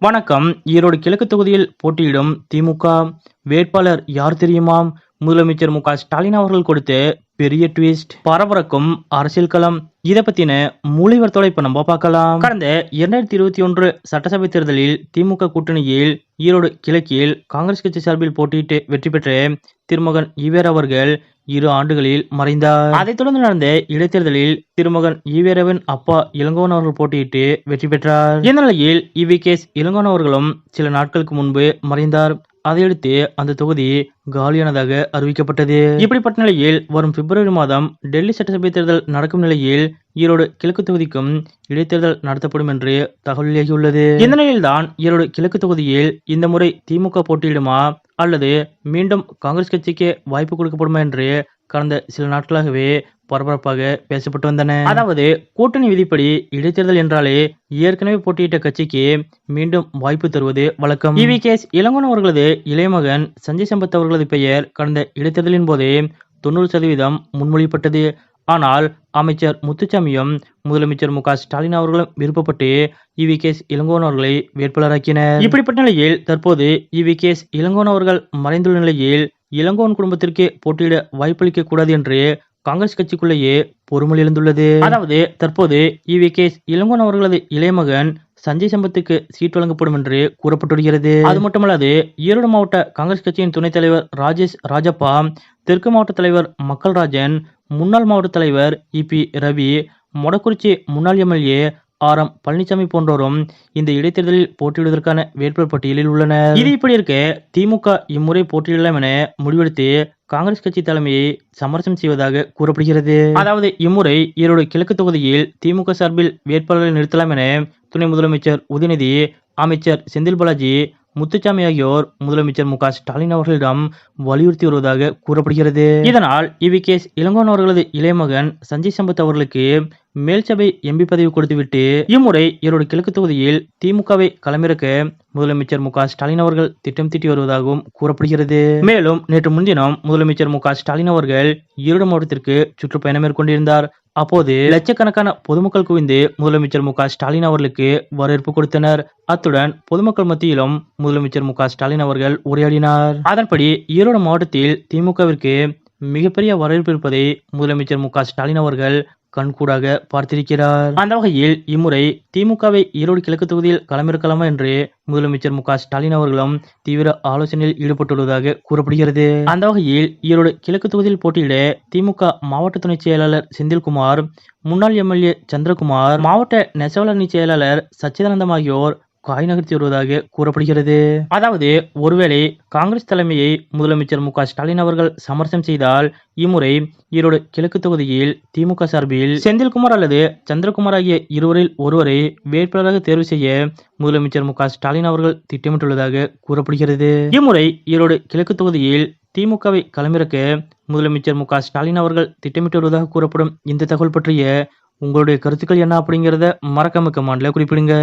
வணக்கம். ஈரோடு கிழக்கு தொகுதியில் போட்டியிடும் திமுக வேட்பாளர் யார் தெரியுமா முதலமைச்சர் மு க. ஸ்டாலின் அவர்கள் கொடுத்து பெரிய ட்விஸ்ட் பரபரக்கும் அரசியல் களம். இதை பத்தின மூலிவர்த்தோட இப்ப நம்ம பார்க்கலாம். கடந்த இரண்டாயிரத்தி இருபத்தி ஒன்று சட்டசபை தேர்தலில் திமுக கூட்டணியில் ஈரோடு கிழக்கில் காங்கிரஸ் கட்சி சார்பில் போட்டியிட்டு வெற்றி பெற்ற திருமகன் ஈவேர் அவர்கள் இரு ஆண்டுகளில் மறைந்தார். அதைத் தொடர்ந்து நடந்த இடைத்தேர்தலில் திருமகன் ஈவேரவின் அப்பா இளங்கோவன் அவர்கள் போட்டியிட்டு வெற்றி பெற்றார். இந்த நிலையில் இவி கேஸ் இளங்கோவன் அவர்களும் சில நாட்களுக்கு முன்பு மறைந்தார். அதையடுத்து அந்த தொகுதி காலியானதாக அறிவிக்கப்பட்டது. இப்படிப்பட்ட நிலையில் வரும் பிப்ரவரி மாதம் டெல்லி சட்டசபை தேர்தல் நடக்கும் நிலையில் ஈரோடு கிழக்கு தொகுதிக்கும் இடைத்தேர்தல் நடத்தப்படும் என்று தகவல் வெளியாகியுள்ளது. இந்த நிலையில்தான் ஈரோடு கிழக்கு தொகுதியில் இந்த முறை திமுக போட்டியிடுமா அல்லது மீண்டும் காங்கிரஸ் கட்சிக்கு வாய்ப்பு கொடுக்கப்படுமா என்று கடந்த சில நாட்களாகவே பரபரப்பாக பேசப்பட்டு வந்தன. அதாவது கூட்டணி விதிப்படி இடைத்தேர்தல் என்றாலே ஏற்கனவே போட்டியிட்ட கட்சிக்கு மீண்டும் வாய்ப்பு தருவது வழக்கம். இவி கேஸ் இளங்கோன் அவர்களது இளைய மகன் சஞ்சய் சம்பத் அவர்களது பெயர் கடந்த இடைத்தேர்தலின் போது தொண்ணூறு சதவீதம் முன்மொழிப்பட்டது ஆனால் அமைச்சர் முத்துச்சாமியும் முதலமைச்சர் மு க ஸ்டாலின் அவர்களும் விருப்பப்பட்டு இவி கேஸ் இளங்கோவன் அவர்களை வேட்பாளராக்கினர். இப்படிப்பட்ட நிலையில் தற்போது இவி கேஸ் இளங்கோவன் அவர்கள் மறைந்துள்ள நிலையில் இளங்கோவன் குடும்பத்திற்கு போட்டியிட வாய்ப்பளிக்க கூடாது என்று காங்கிரஸ் கட்சிக்குள்ளேயே பொறுமல் எழுந்துள்ளது. அதாவது தற்போது இவி கேஸ் இளங்கோவன் அவர்களது இளைய மகன் சஞ்சய் சம்பத்துக்கு சீட் வழங்கப்படும் என்று கூறப்பட்டு அது மட்டுமல்லாது ஈரோடு மாவட்ட காங்கிரஸ் கட்சியின் துணைத் தலைவர் ராஜேஷ் ராஜப்பா தெற்கு மாவட்ட தலைவர் மக்கள்ராஜன் முன்னாள் மாவட்ட தலைவர் இபி ரவி மொடக்குறிச்சி முன்னாள் எம்எல்ஏ ஆர் எம் பழனிசாமி போன்றோரும் இந்த இடைத்தேர்தலில் போட்டியிடுவதற்கான வேட்பாளர் பட்டியலில் உள்ளனர். இது இப்படி இருக்க திமுக இம்முறை போட்டியிடலாம் என முடிவெடுத்து காங்கிரஸ் கட்சி தலைமையை சமரசம் செய்வதாக கூறப்படுகிறது. அதாவது இம்முறை ஈரோடு கிழக்கு தொகுதியில் திமுக சார்பில் வேட்பாளர்களை நிறுத்தலாம் என துணை முதலமைச்சர் உதயநிதி அமைச்சர் செந்தில் பாலாஜி முத்துச்சாமி ஆகியோர் முதலமைச்சர் மு க ஸ்டாலின் அவர்களிடம் வலியுறுத்தி வருவதாக கூறப்படுகிறது. இதனால் இவி கேஸ் இளங்கோன் அவர்களது இளைய மகன் சஞ்சய் சம்பத் அவர்களுக்கு மேல்சபை எம்பி பதவி கொடுத்துவிட்டு இம்முறை ஈரோடு கிழக்கு தொகுதியில் திமுகவை களமிறக்க முதலமைச்சர் மு ஸ்டாலின் அவர்கள் திட்டம் தீட்டி வருவதாகவும் கூறப்படுகிறது. மேலும் நேற்று முன்தினம் முதலமைச்சர் மு ஸ்டாலின் அவர்கள் ஈரோடு மாவட்டத்திற்கு சுற்றுப்பயணம் மேற்கொண்டிருந்தார். அப்போது லட்சக்கணக்கான பொதுமக்கள் குவிந்து முதலமைச்சர் மு ஸ்டாலின் அவர்களுக்கு வரவேற்பு கொடுத்தனர். அத்துடன் பொதுமக்கள் மத்தியிலும் முதலமைச்சர் மு ஸ்டாலின் அவர்கள் உரையாடினார். அதன்படி ஈரோடு மாவட்டத்தில் திமுகவிற்கு மிகப்பெரிய வரவேற்பு இருப்பதை முதலமைச்சர் மு ஸ்டாலின் அவர்கள் கண்கூடாக பார்த்திருக்கிறார். அந்த வகையில் இம்முறை திமுகவை ஈரோடு கிழக்கு தொகுதியில் களமிறக்கலாமா என்று முதலமைச்சர் மு ஸ்டாலின் அவர்களும் தீவிர ஆலோசனையில் ஈடுபட்டுள்ளதாக கூறப்படுகிறது. அந்த வகையில் ஈரோடு கிழக்கு தொகுதியில் போட்டியிட திமுக மாவட்ட துணை செயலாளர் செந்தில்குமார் முன்னாள் எம்எல்ஏ சந்திரகுமார் மாவட்ட நெசவாளர் செயலாளர் சச்சிதானந்தம் ஆகியோர் காய் நகர்த்தி வருவதாக கூறப்படுகிறது. அதாவது ஒருவேளை காங்கிரஸ் தலைமையை முதலமைச்சர் மு ஸ்டாலின் அவர்கள் சமரசம் செய்தால் இம்முறை ஈரோடு கிழக்கு தொகுதியில் திமுக சார்பில் செந்தில்குமார் அல்லது சந்திரகுமார் ஆகிய இருவரில் ஒருவரை வேட்பாளராக தேர்வு செய்ய முதலமைச்சர் மு ஸ்டாலின் அவர்கள் திட்டமிட்டுள்ளதாக கூறப்படுகிறது. இம்முறை ஈரோடு கிழக்கு தொகுதியில் திமுகவை களமிறக்க முதலமைச்சர் மு ஸ்டாலின் அவர்கள் திட்டமிட்டு வருவதாக கூறப்படும் இந்த தகவல் பற்றிய உங்களுடைய கருத்துக்கள் என்ன அப்படிங்கிறத மறக்காம கமாண்ட்ல குறிப்பிடுங்க.